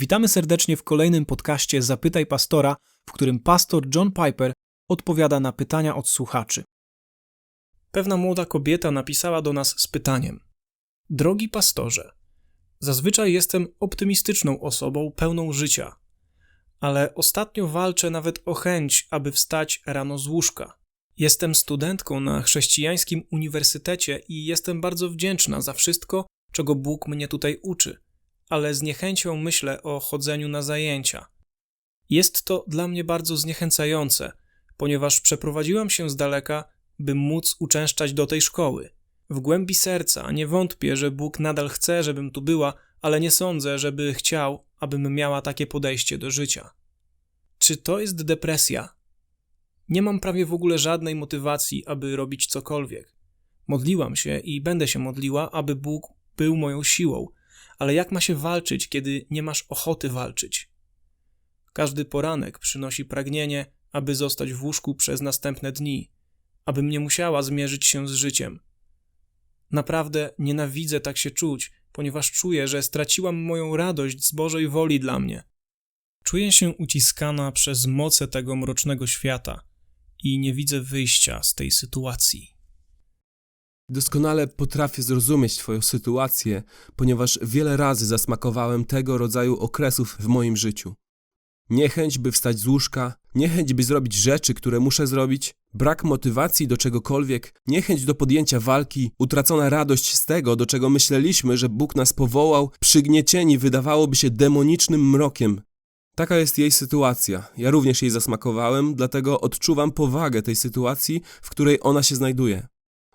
Witamy serdecznie w kolejnym podcaście Zapytaj Pastora, w którym pastor John Piper odpowiada na pytania od słuchaczy. Pewna młoda kobieta napisała do nas z pytaniem: Drogi pastorze, zazwyczaj jestem optymistyczną osobą, pełną życia, ale ostatnio walczę nawet o chęć, aby wstać rano z łóżka. Jestem studentką na chrześcijańskim uniwersytecie i jestem bardzo wdzięczna za wszystko, czego Bóg mnie tutaj uczy ale z niechęcią myślę o chodzeniu na zajęcia. Jest to dla mnie bardzo zniechęcające, ponieważ przeprowadziłam się z daleka, by móc uczęszczać do tej szkoły. W głębi serca nie wątpię, że Bóg nadal chce, żebym tu była, ale nie sądzę, żeby chciał, abym miała takie podejście do życia. Czy to jest depresja? Nie mam prawie w ogóle żadnej motywacji, aby robić cokolwiek. Modliłam się i będę się modliła, aby Bóg był moją siłą, ale jak ma się walczyć, kiedy nie masz ochoty walczyć? Każdy poranek przynosi pragnienie, aby zostać w łóżku przez następne dni, abym nie musiała zmierzyć się z życiem. Naprawdę nienawidzę tak się czuć, ponieważ czuję, że straciłam moją radość z Bożej woli dla mnie. Czuję się uciskana przez moce tego mrocznego świata i nie widzę wyjścia z tej sytuacji. Doskonale potrafię zrozumieć Twoją sytuację, ponieważ wiele razy zasmakowałem tego rodzaju okresów w moim życiu. Niechęć, by wstać z łóżka, niechęć, by zrobić rzeczy, które muszę zrobić, brak motywacji do czegokolwiek, niechęć do podjęcia walki, utracona radość z tego, do czego myśleliśmy, że Bóg nas powołał, przygniecieni wydawałoby się demonicznym mrokiem. Taka jest jej sytuacja. Ja również jej zasmakowałem, dlatego odczuwam powagę tej sytuacji, w której ona się znajduje.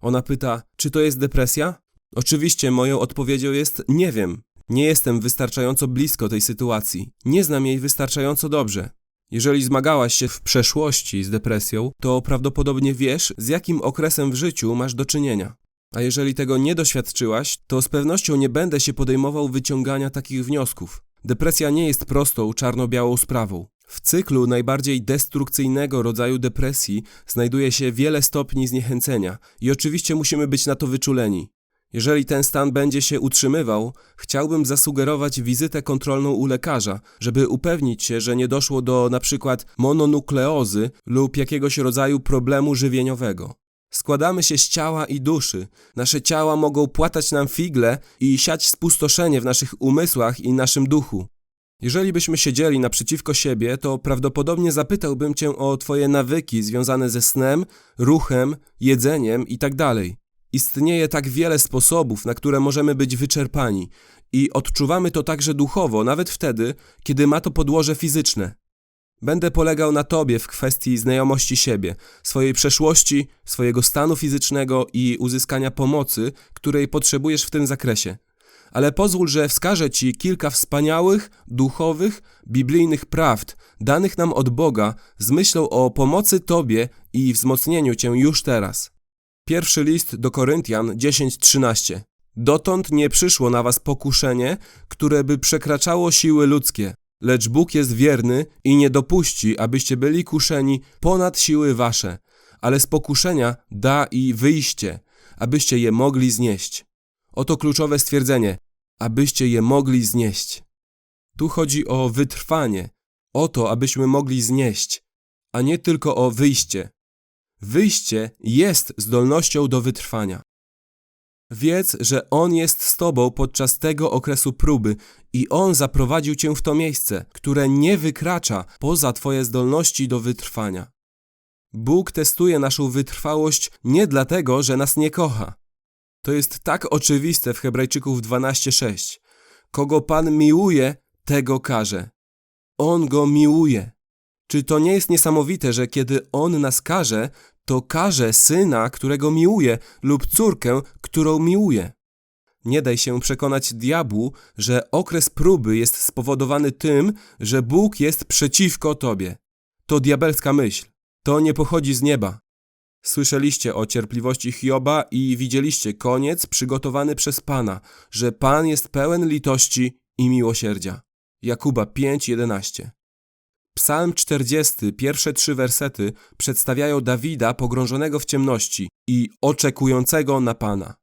Ona pyta, czy to jest depresja? Oczywiście moją odpowiedzią jest nie wiem. Nie jestem wystarczająco blisko tej sytuacji. Nie znam jej wystarczająco dobrze. Jeżeli zmagałaś się w przeszłości z depresją, to prawdopodobnie wiesz, z jakim okresem w życiu masz do czynienia. A jeżeli tego nie doświadczyłaś, to z pewnością nie będę się podejmował wyciągania takich wniosków. Depresja nie jest prostą, czarno-białą sprawą. W cyklu najbardziej destrukcyjnego rodzaju depresji znajduje się wiele stopni zniechęcenia i oczywiście musimy być na to wyczuleni. Jeżeli ten stan będzie się utrzymywał, chciałbym zasugerować wizytę kontrolną u lekarza, żeby upewnić się, że nie doszło do np. mononukleozy lub jakiegoś rodzaju problemu żywieniowego. Składamy się z ciała i duszy. Nasze ciała mogą płatać nam figle i siać spustoszenie w naszych umysłach i naszym duchu. Jeżeli byśmy siedzieli naprzeciwko siebie, to prawdopodobnie zapytałbym cię o twoje nawyki związane ze snem, ruchem, jedzeniem itd. Tak Istnieje tak wiele sposobów, na które możemy być wyczerpani i odczuwamy to także duchowo, nawet wtedy, kiedy ma to podłoże fizyczne. Będę polegał na tobie w kwestii znajomości siebie, swojej przeszłości, swojego stanu fizycznego i uzyskania pomocy, której potrzebujesz w tym zakresie ale pozwól, że wskażę Ci kilka wspaniałych, duchowych, biblijnych prawd danych nam od Boga z myślą o pomocy Tobie i wzmocnieniu Cię już teraz. Pierwszy list do Koryntian 10:13. Dotąd nie przyszło na was pokuszenie, które by przekraczało siły ludzkie, lecz Bóg jest wierny i nie dopuści, abyście byli kuszeni ponad siły wasze, ale z pokuszenia da i wyjście, abyście je mogli znieść. Oto kluczowe stwierdzenie: abyście je mogli znieść. Tu chodzi o wytrwanie, o to, abyśmy mogli znieść, a nie tylko o wyjście. Wyjście jest zdolnością do wytrwania. Wiedz, że On jest z Tobą podczas tego okresu próby i On zaprowadził Cię w to miejsce, które nie wykracza poza Twoje zdolności do wytrwania. Bóg testuje naszą wytrwałość nie dlatego, że nas nie kocha. To jest tak oczywiste w Hebrajczyków 12:6. Kogo Pan miłuje, tego karze. On go miłuje. Czy to nie jest niesamowite, że kiedy On nas karze, to karze syna, którego miłuje, lub córkę, którą miłuje? Nie daj się przekonać diabłu, że okres próby jest spowodowany tym, że Bóg jest przeciwko tobie. To diabelska myśl. To nie pochodzi z nieba. Słyszeliście o cierpliwości Hioba i widzieliście koniec przygotowany przez Pana, że Pan jest pełen litości i miłosierdzia. Jakuba 5:11. Psalm 40, pierwsze trzy wersety przedstawiają Dawida pogrążonego w ciemności i oczekującego na Pana.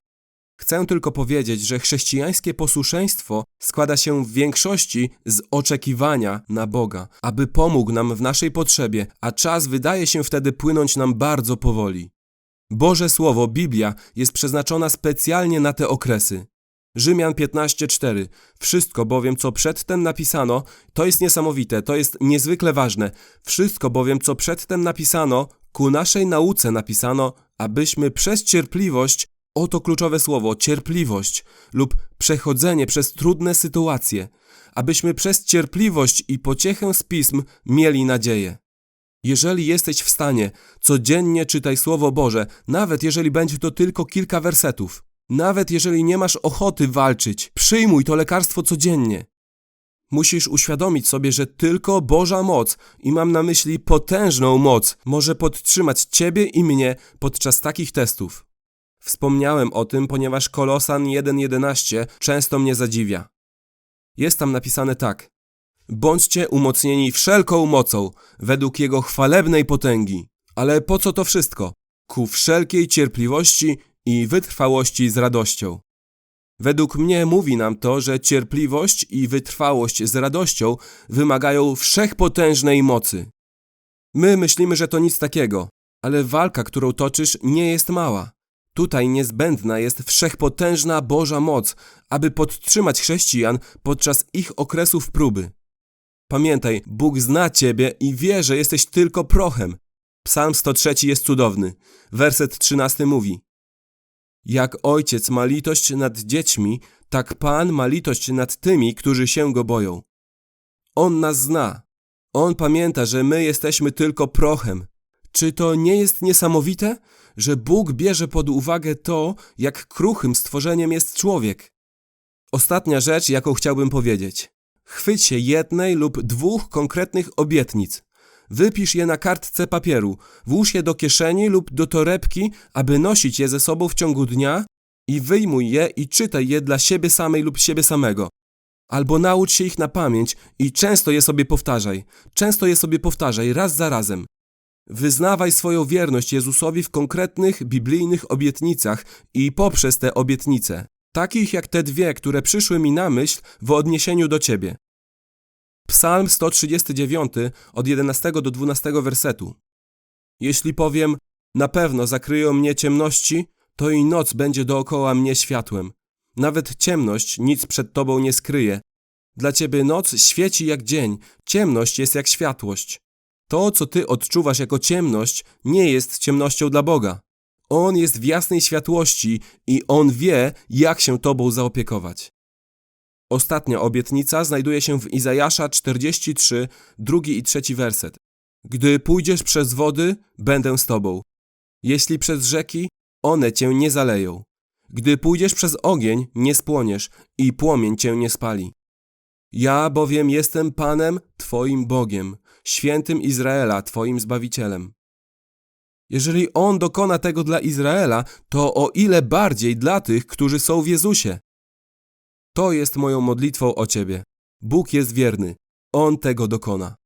Chcę tylko powiedzieć, że chrześcijańskie posłuszeństwo składa się w większości z oczekiwania na Boga, aby pomógł nam w naszej potrzebie, a czas wydaje się wtedy płynąć nam bardzo powoli. Boże Słowo, Biblia, jest przeznaczona specjalnie na te okresy. Rzymian 15:4. Wszystko bowiem, co przedtem napisano, to jest niesamowite, to jest niezwykle ważne. Wszystko bowiem, co przedtem napisano, ku naszej nauce napisano, abyśmy przez cierpliwość, oto kluczowe słowo, cierpliwość lub przechodzenie przez trudne sytuacje, abyśmy przez cierpliwość i pociechę z pism mieli nadzieję. Jeżeli jesteś w stanie, codziennie czytaj Słowo Boże, nawet jeżeli będzie to tylko kilka wersetów. Nawet jeżeli nie masz ochoty walczyć, przyjmuj to lekarstwo codziennie. Musisz uświadomić sobie, że tylko Boża moc, i mam na myśli potężną moc, może podtrzymać ciebie i mnie podczas takich testów. Wspomniałem o tym, ponieważ Kolosan 1.11 często mnie zadziwia. Jest tam napisane tak. Bądźcie umocnieni wszelką mocą, według Jego chwalebnej potęgi. Ale po co to wszystko? Ku wszelkiej cierpliwości i wytrwałości z radością. Według mnie mówi nam to, że cierpliwość i wytrwałość z radością wymagają wszechpotężnej mocy. My myślimy, że to nic takiego, ale walka, którą toczysz, nie jest mała. Tutaj niezbędna jest wszechpotężna Boża moc, aby podtrzymać chrześcijan podczas ich okresów próby. Pamiętaj, Bóg zna ciebie i wie, że jesteś tylko prochem. Psalm 103 jest cudowny. Werset 13 mówi: Jak ojciec ma litość nad dziećmi, tak Pan ma litość nad tymi, którzy się go boją. On nas zna. On pamięta, że my jesteśmy tylko prochem. Czy to nie jest niesamowite, że Bóg bierze pod uwagę to, jak kruchym stworzeniem jest człowiek? Ostatnia rzecz, jaką chciałbym powiedzieć. Chwyć się jednej lub dwóch konkretnych obietnic. Wypisz je na kartce papieru, włóż je do kieszeni lub do torebki, aby nosić je ze sobą w ciągu dnia i wyjmuj je i czytaj je dla siebie samej lub siebie samego. Albo naucz się ich na pamięć i często je sobie powtarzaj. Często je sobie powtarzaj, raz za razem. Wyznawaj swoją wierność Jezusowi w konkretnych biblijnych obietnicach i poprzez te obietnice, takich jak te dwie, które przyszły mi na myśl w odniesieniu do Ciebie. Psalm 139 od 11 do 12 wersetu. Jeśli powiem, na pewno zakryją mnie ciemności, to i noc będzie dookoła mnie światłem. Nawet ciemność nic przed Tobą nie skryje. Dla Ciebie noc świeci jak dzień, ciemność jest jak światłość. To, co Ty odczuwasz jako ciemność, nie jest ciemnością dla Boga. On jest w jasnej światłości i On wie, jak się Tobą zaopiekować. Ostatnia obietnica znajduje się w Izajasza 43, drugi i trzeci werset. Gdy pójdziesz przez wody, będę z tobą. Jeśli przez rzeki, one cię nie zaleją. Gdy pójdziesz przez ogień, nie spłoniesz i płomień cię nie spali. Ja bowiem jestem Panem, Twoim Bogiem, świętym Izraela, Twoim Zbawicielem. Jeżeli On dokona tego dla Izraela, to o ile bardziej dla tych, którzy są w Jezusie. To jest moją modlitwą o Ciebie. Bóg jest wierny. On tego dokona.